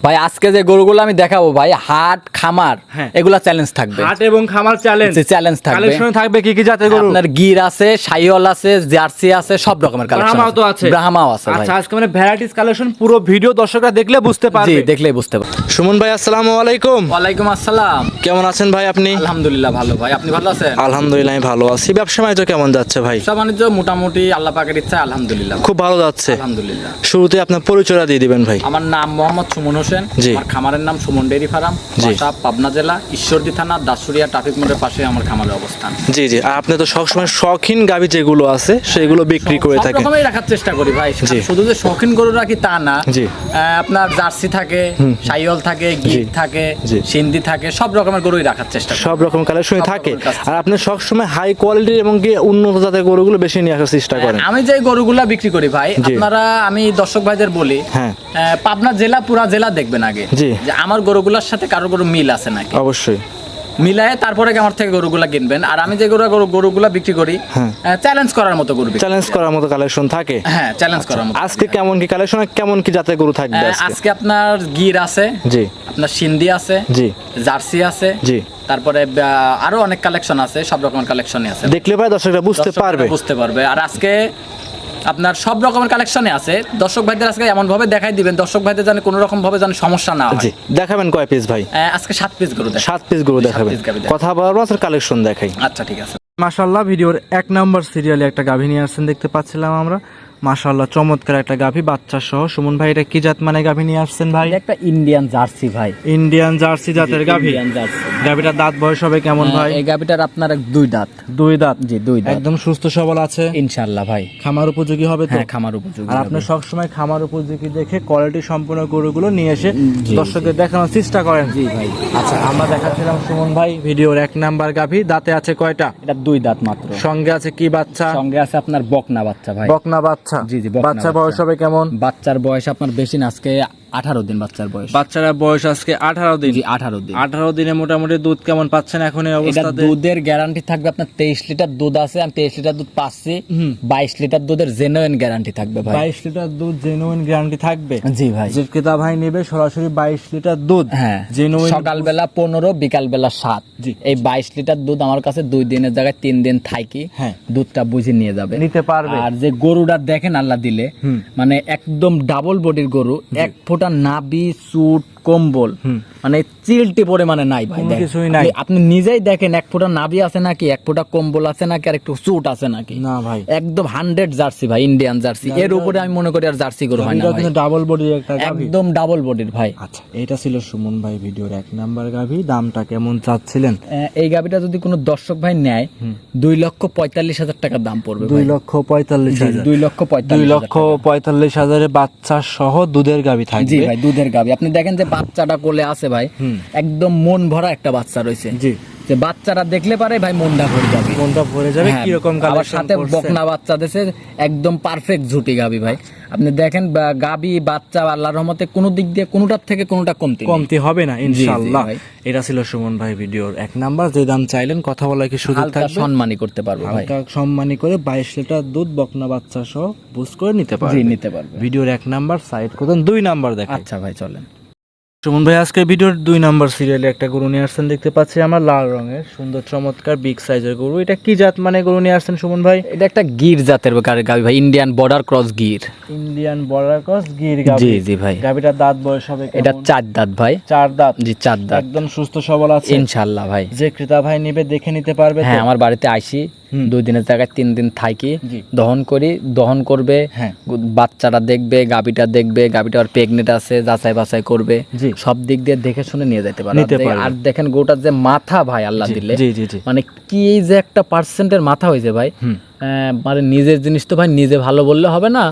ভাই আজকে যে গরুগুলো আমি দেখাবো ভাই হাট খামার হ্যাঁ। এগুলা চ্যালেঞ্জ থাকবে। হাট এবং খামার চ্যালেঞ্জ চ্যালেঞ্জ থাকবে। কালেকশনে থাকবে কি কি জাতের গরু? আপনার গির আছে সাইওয়াল আছে জার্সি আছে সব রকমের কালেকশন ব্রাহ্মাও তো আছে। ব্রাহ্মাও আছে ভাই। আচ্ছা আজকে মানে ভ্যারাইটিস কালেকশন পুরো ভিডিও দর্শকরা দেখলে বুঝতে পারবে। জি দেখলেই বুঝতে পারবে। সুমন ভাই আসসালামু আলাইকুম। ওয়ালাইকুম আসসালাম। কেমন আছেন ভাই আপনি? আলহামদুলিল্লাহ ভালো ভাই আপনি ভালো আছেন? আলহামদুলিল্লাহ আমি ভালো আছি। ব্যবসা বাণিজ্য কেমন যাচ্ছে ভাই? ব্যবসা বাণিজ্য মোটামুটি আল্লাহ পাকের ইচ্ছা আলহামদুলিল্লাহ। খুব ভালো যাচ্ছে। আলহামদুলিল্লাহ। শুরুতে আপনার পরিচয়টা দিয়ে দিবেন ভাই। আমার নাম মোহাম্মদ সুমন হোসেন। আমার খামারের নাম সুমন ডেয়ারি ফার্ম। বাসা পাবনা জেলা ঈশ্বরদী থানা দাসুরিয়া ট্রাফিক মোড়ের পাশে আমার খামারের অবস্থান। জি জি। আর আপনি তো সবসময় শখিন গাভী যেগুলো আছে সেগুলো বিক্রি করে সব থাকেন। রকমই রাখার চেষ্টা করি ভাই। শুধু যে শৌখিন গরু রাখি তা না। জি। আপনার জার্সি থাকে সাইওয়াল থাকে গির থাকে সিন্ধি থাকে সব রকমের গরুই রাখার চেষ্টা সব রকম কালেকশনই সব থাকে। আর আপনি সবসময় হাই কোয়ালিটির এবং কি উন্নত জাতের গরুগুলো বেশি নিয়ে আসার চেষ্টা করেন। আমি যে গরুগুলা বিক্রি করি ভাই। আপনারা আমি দর্শক ভাইদের বলি হ্যাঁ। পাবনা জেলা পুরা জেলা দেখবেন আগে যে আমার গরুগুলার সাথে কারও গরু মিল আছে নাকি? অবশ্যই। মিলায়ে তারপরে আমার থেকে গরুগুলা কিনবেন। আর আমি যে গরু গরু- গরুগুলা বিক্রি করি। চ্যালেঞ্জ করার মতো গরু চ্যালেঞ্জ করার মতো কালেকশন থাকে? হ্যাঁ চ্যালেঞ্জ করার মতো। আজকে কেমন কি কালেকশন কেমন কি জাতের গরু থাকবে আজকে? আজকে আপনার গির আছে জি। আপনার সিন্ধি আছে জি। জার্সি আছে জি। তারপরে আরও অনেক কালেকশন আছে সব রকমের কালেকশনই আছে। দেখলে ভাই দর্শকরা বুঝতে পারবে। বুঝতে পারবে। আর আজকে আপনার সব রকমের কালেকশনে আছে। দর্শক ভাইদের আজকে এমন ভাবে দেখাই দিবেন দর্শক ভাইদের জানে কোনো রকম ভাবে যেন সমস্যা না হয়। জি দেখাবেন কয় পিস ভাই? আজকে সাত পিস গরু সাত পিস গরু দেখাবেন। দেখাবেন। কথা বলার পর কালেকশন দেখাই। আচ্ছা ঠিক আছে। মাশাল্লাহ ভিডিওর এক নম্বর সিরিয়ালে একটা গাভী নিয়ে আসছেন দেখতে পাচ্ছিলাম আমরা। মাশাল্লাহ চমৎকার একটা গাভী বাচ্চা সহ সুমন ভাই এটা কি জাত মানে গাভী নিয়ে আসছেন ভাই? একটা ইন্ডিয়ান জার্সি ভাই। ইন্ডিয়ান জার্সি জাতের গাভী? ইন্ডিয়ান জার্সি গাভীটার দাঁত বয়স হবে কেমন ভাই? এই গাবিটার আপনার দুই দাঁত। দুই দাঁত? জি দুই দাঁত। একদম সুস্থ সবল আছে? ইনশাআল্লাহ ভাই। খামার উপযোগী হবে তো? হ্যাঁ খামার উপযোগী আর আপনি সবসময় খামার উপযোগী দেখে কোয়ালিটি সম্পূর্ণ গরুগুলো নিয়ে এসে দর্শকদের দেখানোর চেষ্টা করেন। জি ভাই। আচ্ছা আমরা দেখাচ্ছিলাম সুমন ভাই ভিডিওর এক নাম্বার গাভী। দাঁতে আছে কয়টা? এটা দুই দাঁত মাত্র। সঙ্গে আছে কি বাচ্চা? সঙ্গে আছে আপনার বকনা বাচ্চা ভাই। বকনা বাচ্চা? জি, জি, বাচ্চা বয়স হবে কেমন? বাচ্চার বয়স আপনার বেশি না আজকে আঠারো দিন বাচ্চার বয়স। বাচ্চারা বয়স আজকে আঠারো দিন। আঠারো দিন। আঠারো দিনে মোটামুটি দুধ কেমন পাচ্ছেন এখন এটা দুধের গ্যারান্টি থাকবে আপনার তেইশ লিটার দুধ আছে আমি তেইশ লিটার দুধ পাচ্ছি। বাইশ লিটার দুধের জেনুইন গ্যারান্টি থাকবে ভাই। বাইশ লিটার দুধ জেনুইন গ্যারান্টি থাকবে? জি ভাই। যে ক্রেতা ভাই নেবে সরাসরি বাইশ লিটার দুধ। হ্যাঁ। জেনুইন সকালবেলা পনেরো বিকালবেলা সাত। জি। এই বাইশ লিটার দুধ আমার কাছে দুই দিনের জায়গায় তিন দিন থাকি হ্যাঁ। দুধটা বুঝে নিয়ে যাবে। নিতে পারবে। আর যে গরুটা দেখেন আল্লাহ দিলে মানে একদম ডাবল বডির গরু এক ফোঁটা নাবি চুট কম্বল। মানে চিলটি পরিমাণে নাই ভাই কিছুই নাই। আপনি- নিজেই দেখেন এক ফোঁটা নাবি আছে নাকি এক ফোঁটা কম্বল আছে নাকি আর একটু চুট আছে নাকি। না ভাই। একদম হান্ড্রেড জার্সি ভাই ইন্ডিয়ান জার্সি। এর উপরে আমি মনে করি আর জার্সি গরু হয় না ডাবল বডি একটা একদম ডাবল বডির ভাই। আচ্ছা এটা ছিল সুমন ভাই ভিডিওর এক নাম্বার গাভী। দামটা কেমন চাচ্ছিলেন? এই গাবিটা যদি কোনো দর্শক ভাই নেয় দুই লক্ষ পঁয়তাল্লিশ হাজার টাকা দাম পড়বে দুই লক্ষ পঁয়তাল্লিশ হাজার। দুই লক্ষ দুই পঁয়তাল্লিশ লক্ষ পঁয়তাল্লিশ হাজারে বাচ্চা সহ দুধের গাভী জি ভাই দুধের গাবি আপনি দেখেন যে বাচ্চাটা কোলে আছে ভাই একদম মন ভরা একটা বাচ্চা রয়েছে। জি। যে বাচ্চাটা দেখলে পারে ভাই মনটা ভরে যাবে। কোনটা ভরে যাবে হ্যাঁ, কীরকম আবার সাথে বকনা বাচ্চা দেশে একদম পারফেক্ট ঝুটি গাবি ভাই। আপনি দেখেন গাবি বাচ্চা আল্লাহর রহমতে কোনো দিক দিয়ে কোনোটার থেকে কোনোটা কমতি কমতি হবে না ইনশাআল্লাহ। এটা ছিল সুমন ভাই ভিডিওর এক নাম্বার। যে দাম চাইলেন কথা বলা কি সুযোগ থাকবে? সম্মানই করতে পারব ভাই। সম্মানী করে বাইশ লিটার দুধ বকনা বাচ্চা সহ বুঝ করে নিতে জি পারবে। নিতে পারবে। ভিডিওর এক নাম্বার সাইড করতেন দুই নাম্বার দেখাই আচ্ছা ভাই চলেন। সুমন ভাই আজকে ভিডিওর দুই নাম্বার সিরিয়ালে একটা গরু নিয়ে আসছেন দেখতে পাচ্ছি আমরা লাল রঙের সুন্দর চমৎকার বিগ সাইজের গরু। এটা কি জাত মানে গরু নিয়ে আসছেন সুমন ভাই? এটা একটা গির জাতের গাবি ভাই Indian border cross Gir. Indian border cross Gir গাবি জি জি ভাই। গাবিটার দাঁত বয়স হবে এটা চার দাঁত ভাই। চার দাঁত। জি চার দাঁত। একদম সুস্থ সবল আছে। ইনশাল্লাহ ভাই। যে ক্রেতা ভাই নেবে দেখে নিতে পারবে হ্যাঁ আমার বাড়িতে আইসি দুই দিনের জায়গায় তিন দিন থাকি। দহন করি দহন করবে হ্যাঁ। বাচ্চাটা দেখবে গাবিটা দেখবে গাবিটা আর প্রেগনেন্ট আছে যাচাই বাছাই করবে। জি। সব দিক দিয়ে দেখে শুনে নিয়ে যেতে পারে। আর দেখেন গোটার যে মাথা ভাই আল্লাহ দিলে জি জি জি। মানে কি এই যে একটা পার্সেন্টের মাথা হয়েছে ভাই আহ, মানে নিজের জিনিস তো ভাই নিজে ভালো বললে হবে না।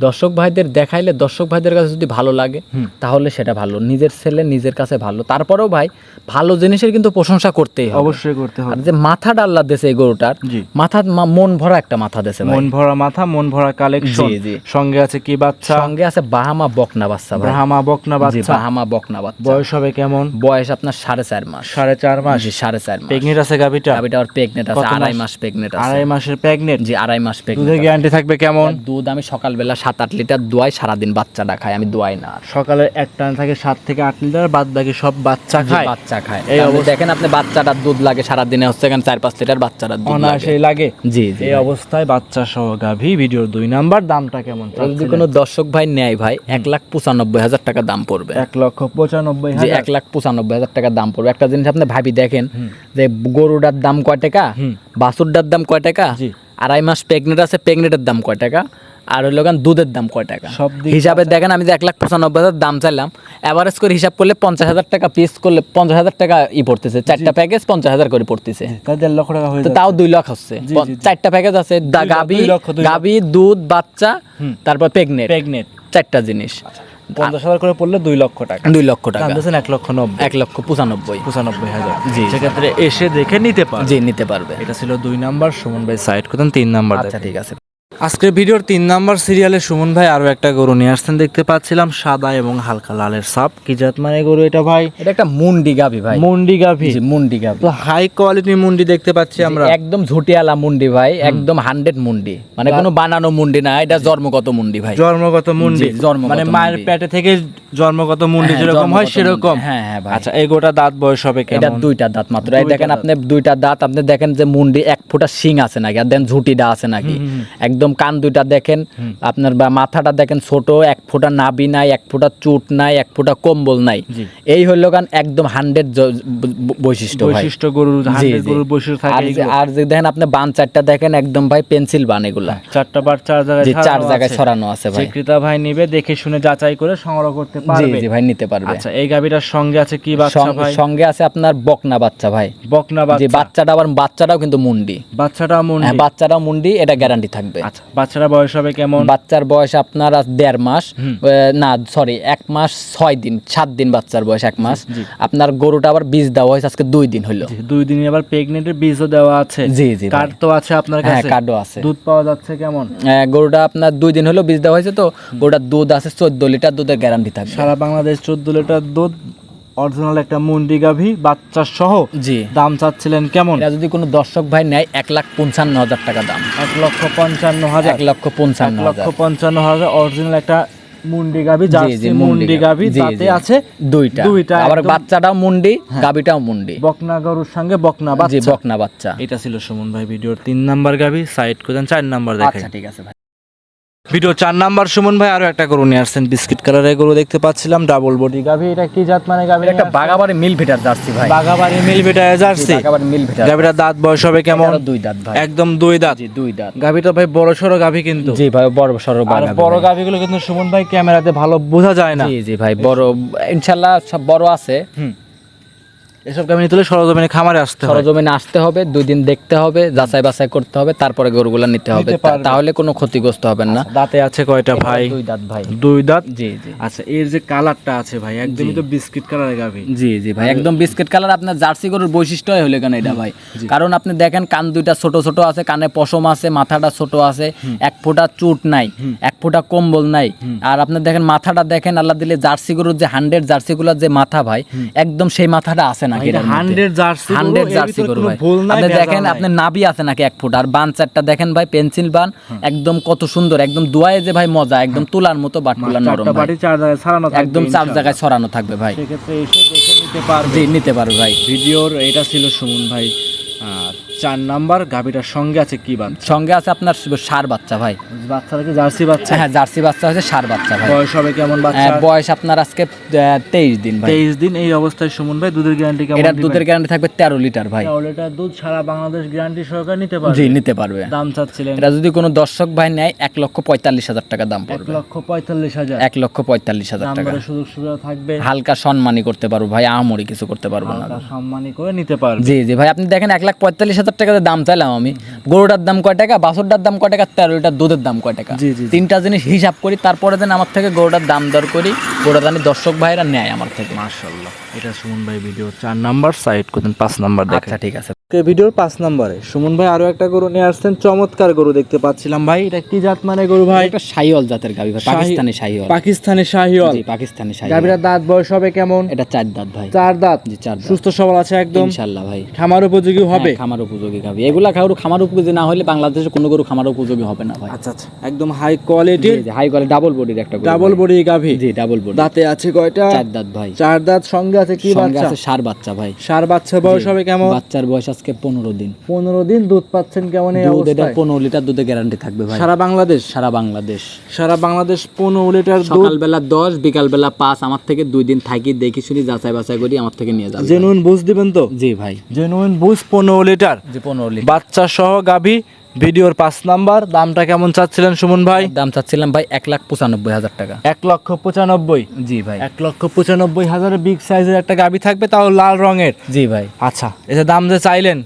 দর্শক ভাইদের দেখাইলে দর্শক ভাইদের কাছে যদি ভালো লাগে তাহলে সেটা ভালো। নিজের ছেলে নিজের কাছে ভালো। তারপরেও ভাই ভালো জিনিসের কিন্তু প্রশংসা করতেই হবে। অবশ্যই করতে হবে। যে মাথাটা আল্লাহ দেশে এই গরুটার মাথা মন ভরা একটা মাথা দেশে মন ভরা মাথা মন ভরা কালেকশন। সঙ্গে আছে কি বাচ্চা? সঙ্গে আছে বাহামা বকনা বাচ্চা ভাই। ব্রাহ্মা বকনা বাচ্চা। বাহামা বকনা বাচ্চা। বয়স হবে কেমন? বয়স আপনার সাড়ে চার মাস। সাড়ে চার মাস। জি সাড়ে চার মাস। প্রেগনেন্ট আছে গাবিটা গাবিটা আর প্রেগনেন্ট আছে আড়াই মাস? প্রেগনেন্ট আছে। আড়াই মাসের প্রেগনেন্ট? জি আড়াই মাস দুধের গ্যারান্টি থাকবে কেমন? দুধ আমি সকালবেলা সাত আট লিটার দোয়াই সারাদিন বাচ্চাটা খায় আমি দোয়াই না। সকালে এক টান থাকে সাত থেকে আট লিটার বাদ বাকি সব বাচ্চা খায়। বাচ্চা খায়। এই দেখেন আপনি বাচ্চাটার দুধ লাগে সারাদিনে হচ্ছে এখানে চার পাঁচ লিটার বাচ্চাটার দুধ অনায়াসেই লাগে। জি জি এই অবস্থায় বাচ্চা সহ গাভী ভিডিওর দুই নাম্বার দামটা কেমন যদি কোনো দর্শক ভাই নেয় ভাই এক লাখ পঁচানব্বই হাজার টাকা দাম পড়বে। এক লক্ষ পঁচানব্বই হাজার। এক লাখ পঁচানব্বই হাজার টাকা দাম পড়বে। একটা জিনিস আপনি ভাবি দেখেন যে গরুটার দাম কয় টাকা বাছুরটার দাম কয় টাকা আড়াই মাস প্রেগনেন্ট আছে প্রেগনেন্টের দাম কয় টাকা আর হইল গান দুধের দাম কয় টাকা? সব হিসাবে দেখেন আমি যে এক লাখ পঁচানব্বই হাজার দাম চাইলাম অ্যাভারেজ করে হিসাব করলে পঞ্চাশ হাজার টাকা পিস করলে পঞ্চাশ হাজার টাকা ই পড়তেছে। চারটা প্যাকেজ পঞ্চাশ হাজার করে পড়তেছে। লক্ষ টাকা তো তাও দুই লাখ হচ্ছে। চারটা প্যাকেজ আছে গাবি। গাবি দুধ বাচ্চা তারপর প্রেগনেন্ট প্রেগনেন্ট চারটা জিনিস। পঞ্চাশ হাজার করে পড়লে দুই লক্ষ টাকা। দুই লক্ষ টাকা। জানতেছেন এক লক্ষ নব্বই। এক লক্ষ পঁচানব্বই। পঁচানব্বই হাজার। জি। সেক্ষেত্রে এসে দেখে নিতে পারে জি নিতে পারবে। এটা ছিল দুই নাম্বার। সুমন ভাই সাইড করতেন তিন নাম্বার আচ্ছা ঠিক আছে। আজকের ভিডিওর তিন নাম্বার সিরিয়ালে সুমন ভাই আরও একটা গরু নিয়ে আসছেন। দেখতে পাচ্ছিলাম সাদা এবং হালকা লালের সাপ। কি জাত মানে গরু এটা ভাই? এটা একটা মুন্ডি গাবি ভাই। মুন্ডি গাভী। মুন্ডি গাবি তো হাই কোয়ালিটির মুন্ডি দেখতে পাচ্ছি আমরা। একদম ঝুটিয়ালা মুন্ডি ভাই একদম হান্ড্রেড মুন্ডি। মানে কোনো বানানো মুন্ডি না এটা জন্মগত মুন্ডি ভাই। জন্মগত মুন্ডি। জি, জন্মগত মানে মায়ের পেটে থেকে জন্মগত মুন্ডি হ্যাঁ, যেরকম হয় সেরকম। হ্যাঁ, হ্যাঁ, ভাই। আচ্ছা এই গোটা দাঁত বয়স হবে এটা দুইটা দাঁত মাত্র। এই দেখেন আপনি দুইটা দাঁত। আপনি দেখেন যে মুন্ডি এক ফোঁটা শিং আছে নাকি আর দেন ঝুটিটা আছে নাকি। একদম কান দুইটা দেখেন আপনার বা মাথাটা দেখেন ছোট এক ফোঁটা নাবি নাই এক ফোঁটা চুট নাই এক ফোঁটা কম্বল নাই। এই হইল গান একদম হান্ড্রেড বৈশিষ্ট্য বৈশিষ্ট্য গরুর। গরুর বৈশিষ্ট্য আর থাকে যে- আর যে দেখেন আপনি বান চারটা দেখেন একদম ভাই পেন্সিল বান এগুলা। চারটা বার চার জায়গায় চার জায়গায় ছড়ানো আছে ভাই। ক্রেতা ভাই নিবে দেখে শুনে যাচাই করে সংগ্রহ করতে পারবে। জি ভাই নিতে পারবে। আচ্ছা এই গাবিটার সঙ্গে আছে কি বাচ্চা সঙ্গে- ভাই? সঙ্গে আছে আপনার বকনা বাচ্চা ভাই। বকনা বাচ্চা। বাচ্চাটা আবার বাচ্চাটাও কিন্তু মুন্ডি। বাচ্চাটা মুন্ডি। হ্যাঁ বাচ্চাটাও মুন্ডি এটা গ্যারান্টি থাকবে। বাচ্চাটা বয়স হবে কেমন? বাচ্চার বয়স আপনার আজ দেড় মাস না সরি এক মাস ছয় দিন সাত দিন বাচ্চার বয়স এক মাস। আপনার গরুটা আবার বীজ দেওয়া হয়েছে আজকে দুই দিন হলো দুই দিনে আবার প্রেগনেন্টের বীজও দেওয়া আছে। জি জি। কার্ড তো আছে আপনার কাছে। হ্যাঁ কার্ডও আছে। দুধ পাওয়া যাচ্ছে কেমন? গরুটা আপনার দুই দিন হলো বীজ দেওয়া হয়েছে তো গরুটার দুধ আছে চোদ্দ লিটার দুধের গ্যারান্টি থাকবে। সারা বাংলাদেশ চোদ্দ লিটার দুধ অরিজিনাল একটা মুন্ডি গাভী বাচ্চা সহ। জি। দাম চাচ্ছিলেন কেমন? এটা যদি কোনো দর্শক ভাই নেয় এক লাখ পঞ্চান্ন হাজার টাকা দাম। এক লক্ষ পঞ্চান্ন হাজার। এক লক্ষ পঞ্চান্ন এক লক্ষ পঞ্চান্ন হাজার অরিজিনাল একটা মুন্ডি গাভী জার্সি মুন্ডি গাভী। জি, তাতে আছে দুইটা। দুইটা আবার বাচ্চাটাও মুন্ডি গাবিটাও মুন্ডি। বকনা গরুর সঙ্গে বকনা জি বাচ্চা। বকনা বাচ্চা। এটা ছিল সুমন ভাই ভিডিওর তিন নাম্বার গাভী সাইড করেন চার নাম্বার দেখেন। আচ্ছা ঠিক আছে ভাই। ভিডিও চার নাম্বার সুমন ভাই আরও একটা গরু নিয়ে আসছেন। বিস্কিট কালারের গরু দেখতে পাচ্ছিলাম ডাবল বডি গাভী এটা কি জাত মানে গাভী একটা বাগাবাড়ি মিল ভিটার জার্সি ভাই। বাগাবাড়ি মিল বেটা জার্সি? বাগাবাড়ি মিল ভিটার গাভীটার দাঁত বয়স হবে কেমন? দুই দাঁত ভাই। একদম দুই দাঁত। জি দুই দাঁত। গাভীটা ভাই বড় সড়ো গাভী কিন্তু। জি ভাই বড় সড়ো আর বড়। গাভীগুলো কিন্তু সুমন ভাই ক্যামেরাতে ভালো বোঝা যায় না। জি জি ভাই বড় ইনশাআল্লাহ সব বড় আছে। এসব গাভী নিতে হলে সরজমিনে খামারে আসতে হবে সরজমিনে আসতে হবে দুই দিন দেখতে হবে যাচাই বাছাই করতে হবে তারপরে গরুগুলা নিতে হবে। তাহলে কোনো ক্ষতিগ্রস্ত হবেন না। দাঁতে আছে কয়টা ভাই? দুই দাঁত ভাই। দুই দাঁত? জি জি। আচ্ছা এর যে কালারটা আছে ভাই একদমই তো বিস্কিট কালারের গাভী। জি জি ভাই একদম বিস্কিট কালার। আপনার জার্সি গরুর বৈশিষ্ট্যই হলো কেন এটা ভাই? কারণ আপনি দেখেন কান দুইটা ছোট ছোট আছে কানে পশম আছে মাথাটা ছোট আছে এক ফোঁটা চুট নাই এক ফোঁটা কম্বল নাই। আর আপনি দেখেন মাথাটা দেখেন আল্লাহ দিলে জার্সি গরুর যে হান্ড্রেড জার্সি গুলোর যে মাথা ভাই একদম সেই মাথাটা আছে নাকি এটা 100 জার্সি হান্ড্রেড জার্সি গরু ভাই। আপনি দেখেন নাভি আছে নাকি এক ফুট? আর বান চারটা দেখেন ভাই পেন্সিল বান একদম কত সুন্দর একদম দোয়ায় যে ভাই মজা একদম তুলার মতো নরম। বাটি চার জায়গায় ছাড়ানো থাকবে একদম চার জায়গায় ছড়ানো থাকবে ভাই। সেক্ষেত্রে এসে দেখে নিতে পারবে। জি নিতে পারবে ভাই। ভিডিওর এটা ছিল সুমন ভাই আর চার নাম্বার গাভীটার সঙ্গে আছে কি বাচ্চা? সঙ্গে আছে আপনার সার বাচ্চা ভাই। বাচ্চারা কি জার্সি বাচ্চা? হ্যাঁ জার্সি বাচ্চা হচ্ছে সার বাচ্চা ভাই। বয়স হবে কেমন বাচ্চা হ্যাঁ, বয়স আপনার আজকে তেইশ দিন ভাই। তেইশ দিন এই অবস্থায় সুমন ভাই দুধের গ্যারান্টি কেমন এটার দুধের গ্যারান্টি থাকবে তেরো লিটার ভাই। তাহলে এটা দুধ সারা বাংলাদেশ গ্যারান্টি সহকারে নিতে পারবে? জি নিতে পারবে। দাম চাচ্ছিলেন? এটা যদি কোনো দর্শক ভাই নেয় এক লক্ষ পঁয়তাল্লিশ হাজার টাকা দাম এক পড়বে। লক্ষ পঁয়তাল্লিশ হাজার। এক লক্ষ পঁয়তাল্লিশ হাজার টাকা। নাম্বারের সুযোগ সুবিধা থাকবে। হালকা সম্মানই করতে পারব ভাই আমরি কিছু করতে পারব না। সম্মানী করে নিতে পারবে। জি জি ভাই আপনি দেখেন এক লাখ পঁয়তাল্লিশ হাজার টাকা দাম চাইলাম আমি। গরুটার দাম কয় টাকা বাছুরটার দাম কয় টাকা তেরো লিটার দুধের দাম কয় টাকা। জি, জি, জি। তিনটা জিনিস হিসাব করি তারপরে দেন আমার থেকে গরুটার দাম দর করি গরুটা জানি দর্শক ভাইরা নেয় আমার থেকে। মার্শাল্লাহ এটা সুমন ভাই ভিডিও চার নাম্বার সাইড করতেন পাঁচ নাম্বার আচ্ছা ঠিক আছে। আজকে ভিডিওর পাঁচ নম্বরে। সুমন ভাই আরও একটা গরু নিয়ে আসছেন চমৎকার গরু দেখতে পাচ্ছিলাম ভাই। এটা কি জাত মানে গরু ভাই? একটা শাহিওয়াল জাতের গাবি ভাই পাকিস্তানি শাহিওয়াল। পাকিস্তানি শাহিওয়াল। জি পাকিস্তানি শাহিওয়াল। গাভীরা দাঁত বয়স হবে কেমন? এটা চার দাঁত ভাই। চার দাঁত? জি চার দাঁত। সুস্থ সবল আছে একদম? ইনশাআল্লাহ ভাই। খামার উপযোগী হবে? হ্যাঁ, খামার উপযোগী গাবি এগুলা গরু খামার উপযোগী না হলে বাংলাদেশে কোনো গরু খামার উপযোগী হবে না ভাই। আচ্ছা আচ্ছা। একদম হাই কোয়ালিটির হাই কোয়ালিটি ডাবল বডির একটা গরু ডাবল বডি গাভী। জি ডাবল বডি দাঁতে আছে কয়টা? চার দাঁত ভাই। চার দাঁত সঙ্গে আছে কি সঙ্গে বাচ্চা? আছে সার বাচ্চা ভাই। সার বাচ্চা বয়স হবে কেমন? বাচ্চার বয়স আজকে পনেরো দিন। পনেরো দিন দুধ পাচ্ছেন কেমন দুধ এটা পনেরো লিটার দুধে গ্যারান্টি থাকবে ভাই। সারা বাংলাদেশ? সারা বাংলাদেশ। সারা বাংলাদেশ পনেরো লিটার সকাল সকালবেলা দশ বিকালবেলা পাঁচ আমার থেকে দুই দিন থাকি দেখি শুনি যাচাই বাছাই করি আমার থেকে নিয়ে যাবে জেনুইন বুঝ দিবেন তো? জি ভাই। জেনুইন বুঝ পনেরো লিটার। জি পনেরো লিটার। বাচ্চা সহ গাভী ভিডিওর পাঁচ নাম্বার দামটা কেমন চাচ্ছিলেন সুমন ভাই? দাম চাচ্ছিলাম ভাই এক লাখ পঁচানব্বই হাজার টাকা। এক লক্ষ পঁচানব্বই? জি ভাই। এক লক্ষ পঁচানব্বই হাজারের বিগ সাইজের একটা গাবি থাকবে তাও লাল রঙের। জি ভাই। আচ্ছা এটা দাম যে চাইলেন?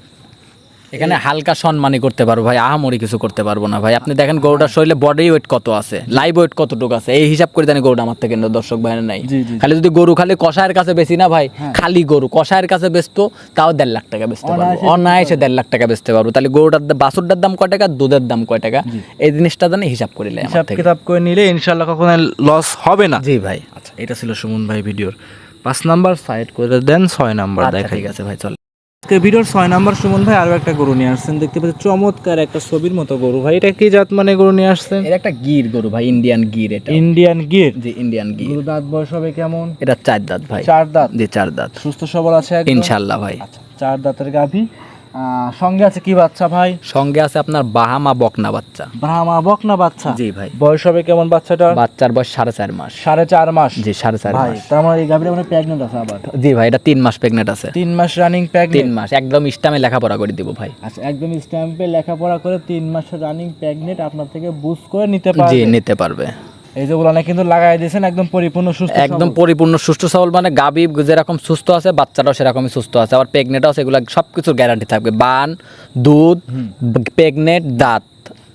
এখানে হালকা সম্মানই করতে পারব ভাই আহামরি কিছু করতে পারব না ভাই। আপনি দেখেন গরুটার শরীরে বডি ওয়েট কত আছে? লাইভ ওয়েট কতটুকু আছে? এই হিসাব করে জানি গরুটা আমার থেকে দর্শক ভাইয়ের নাই। খালি যদি গরু খালি কষায়ের কাছে বেশি না ভাই খালি গরু। কষায়ের কাছে বেচতো তাও দেড় লাখ টাকা বেচতে পারব। অনায়াসে দেড় লাখ টাকা বেচতে পারব। তাহলে গরুটার বাছুরটার দাম কয় টাকা? দুধের দাম কয় টাকা? এই জিনিসটা জানি হিসাব করিলে আমার হিসাব কিতাব করে নিলে ইনশাল্লাহ কখনো লস হবে না। জি ভাই। আচ্ছা এটা ছিল সুমন ভাই ভিডিওর। পাঁচ নাম্বার সাইড করে দেন ছয় নাম্বার আচ্ছা, দেখাই। ঠিক আছে ভাই চল। ভিডিওর ছয় নম্বর সুমন ভাই আরও একটা গরু নিয়ে আসছেন। দেখতে পাচ্ছি চমৎকার একটা ছবির মতো গরু। ভাই এটা কি জাত মানে গরু নিয়ে আসছেন? এটা একটা গির গরু ভাই ইন্ডিয়ান গির এটা। ইন্ডিয়ান গির? জি ইন্ডিয়ান গির। গরু দাঁত বয়স হবে কেমন? এটা চার দাঁত ভাই। চার দাঁত? জি চার দাঁত। সুস্থ সবল আছে ইনশাআল্লাহ ইনশাল্লাহ ভাই। আচ্ছা চার দাঁতের গাভী। সঙ্গে আছে কি বাচ্চা ভাই? সঙ্গে আছে আপনার বাহামা বকনা বাচ্চা। ব্রাহ্মা বকনা বাচ্চা? জি ভাই। বয়স হবে কেমন বাচ্চাটার বাচ্চার বয়স সাড়ে চার মাস। সাড়ে চার মাস? জি সাড়ে চার ভাই মাস। তার মানে এই গাভীটা মানে প্রেগনেন্ট আছে আবার। জি ভাই এটা তিন মাস প্রেগনেন্ট আছে। তিন মাস রানিং তিন মাস একদম ইস্টামে লেখাপড়া করে দিব ভাই। আচ্ছা একদম স্ট্যাম্পে লেখাপড়া করে তিন মাস রানিং প্রেগনেন্ট আপনার থেকে বুস্ট করে নিতে পারবে। জি নিতে পারবে। এই যে ওগুলো কিন্তু লাগাই দিয়েছেন একদম পরিপূর্ণ সুস্থ একদম পরিপূর্ণ সুস্থ সবল মানে গাবি যেরকম সুস্থ আছে বাচ্চাটাও সেরকমই সুস্থ আছে। আবার প্রেগনেন্টও আছে এগুলা সব কিছুর গ্যারান্টি থাকবে। বান দুধ প্রেগনেন্ট দাঁত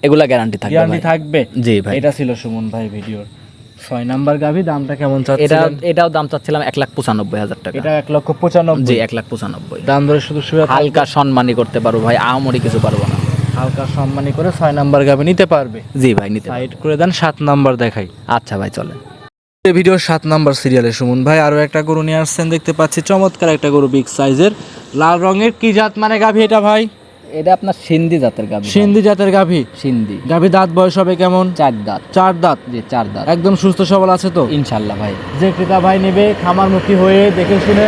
এগুলা গ্যারান্টি থাকবে গ্যারান্টি থাকবে? জি ভাই। এটা ছিল সুমন ভাই ভিডিওর। ছয় নাম্বার গাভী দামটা কেমন এটা এটাও দাম চাচ্ছিলাম এক লাখ পঁচানব্বই হাজার টাকা। এটা এক লক্ষ পঁচানব্বই। জি এক লাখ পঁচানব্বই। দাম ধরে শুধু হালকা সম্মানই করতে পারব ভাই আহামরি কিছু পারব না। হালকা সম্মানী করে ছয় নাম্বার গাভী নিতে পারবে। জি ভাই নিতে সাইড করে দেন সাত নাম্বার দেখাই। আচ্ছা ভাই চলে ভিডিও সাত নাম্বার সিরিয়ালে সুমন ভাই আরও একটা গরু নিয়ে আসছেন দেখতে পাচ্ছি চমৎকার একটা গরু বিগ সাইজের লাল রঙের কি জাত মানে গাভী এটা ভাই? এটা আপনার সিন্ধি জাতের গাভি সিন্ধি জাতের গাভী? সিন্ধি। গাভী দাঁত বয়স হবে কেমন? চার দাঁত। চার দাঁত? যে চার দাঁত। একদম সুস্থ সবল আছে তো? ইনশাল্লাহ ভাই। যে ক্রেতা ভাই নেবে খামারমুখী হয়ে দেখে শুনে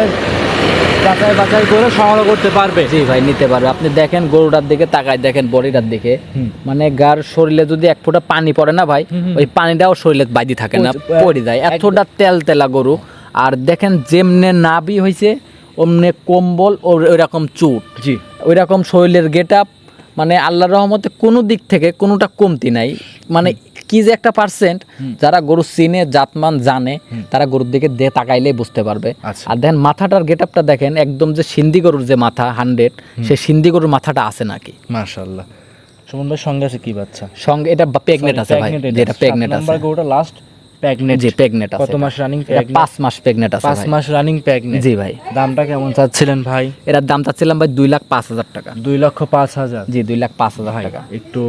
যাচাই বাছাই করে সংগ্রহ করতে পারবে। জি ভাই নিতে পারবে। আপনি দেখেন গরুটার দিকে তাকায় দেখেন বডিটার দিকে। মানে গার শরীরে যদি এক ফোঁটা পানি পড়ে না ভাই ওই পানিটাও শরীরে বাইদি থাকে না পড়ে যায়। এতটা তেল তেলা গরু। আর দেখেন যেমনে নাবি হয়েছে অমনে কম্বল ওর- ওইরকম চুট। জি। ওই রকম শরীরের গেট আপ। মানে আল্লাহর রহমতে কোনো দিক থেকে কোনোটা কমতি নাই। মানে কি যে একটা পার্সেন্ট যারা গরু চিনে জাতমান জানে তারা গরুর দিকে দিয়ে তাকাইলেই বুঝতে পারবে। আচ্ছা। আর দেখেন মাথাটার গেট আপটা দেখেন একদম যে সিন্ধি গরুর যে মাথা হান্ড্রেড সে সিন্ধি গরুর মাথাটা আছে নাকি? মাশাআল্লাহ। সুমন ভাই সঙ্গে আছে কি বাচ্চা? সঙ্গে এটা প্রেগনেন্ট আছে ভাই যেটা প্রেগনেন্ট আছে। নাম্বার গরুটা লাস্ট প্রেগনেন্ট জি প্রেগনেন্ট আছে কত মাস রানিং পাঁচ মাস প্রেগনেন্ট আছে পাঁচ মাস রানিং প্রেগনেন্ট জি ভাই। দামটা কেমন চাচ্ছিলেন ভাই? এটার দাম চাচ্ছিলাম ভাই দুই লাখ পাঁচ হাজার টাকা। দুই লক্ষ পাঁচ হাজার। জি দুই লাখ পাঁচ হাজার টাকা। একটু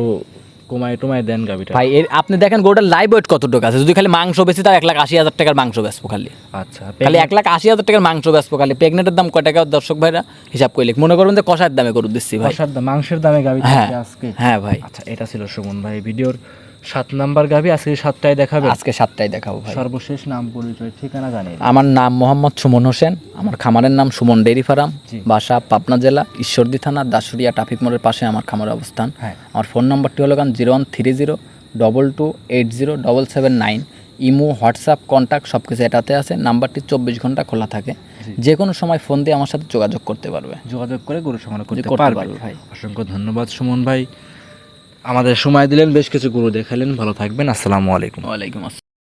কমায় টমায় দেন গাবিটা ভাই এর আপনি দেখেন গরুটার লাইভ ওয়েট কতটুকু আছে? যদি খালি মাংস বেশি তার এক লাখ আশি হাজার টাকার মাংস বেচবো খালি। আচ্ছা খালি এক লাখ আশি হাজার টাকার মাংস বেচবো খালি। প্রেগনেন্টের দাম কয় টাকা? দর্শক ভাইরা হিসাব করলে মনে করবেন যে কষার দামে গরু দিচ্ছি ভাই। কষার দাম মাংসের দামে গাবি হ্যাঁ আজকে? হ্যাঁ ভাই। আচ্ছা এটা ছিল সুমন ভাই ভিডিওর। সাত নাম্বার গাবি আজকে সাতটায় দেখাবে আজকে সাতটায় দেখাবো ভাই। সর্বশেষ নাম পরিচয় ঠিকানা জানিয়ে আমার নাম মোহাম্মদ সুমন হোসেন আমার খামারের নাম সুমন ডেইরি ফার্ম বাসা পাবনা জেলা ঈশ্বরদী থানা দাসুরিয়া ট্রাফিক মোড়ের পাশে আমার খামারের অবস্থান। হ্যাঁ। আমার ফোন নাম্বারটি হলো গান zero one three zero double two eight zero double seven nine. Imo WhatsApp contact সব কিছু এটাতে আছে। নাম্বারটি চব্বিশ ঘণ্টা খোলা থাকে। যে কোনো সময় ফোন দিয়ে আমার সাথে যোগাযোগ করতে পারবে। যোগাযোগ করে গরু সংগ্রহ করতে পারবে ভাই। অসংখ্য ধন্যবাদ সুমন ভাই। আমাদের সময় দিলেন বেশ কিছু গুরু দেখালেন। ভালো থাকবেন। আসসালামু আলাইকুম। ওয়ালাইকুম আসসালাম।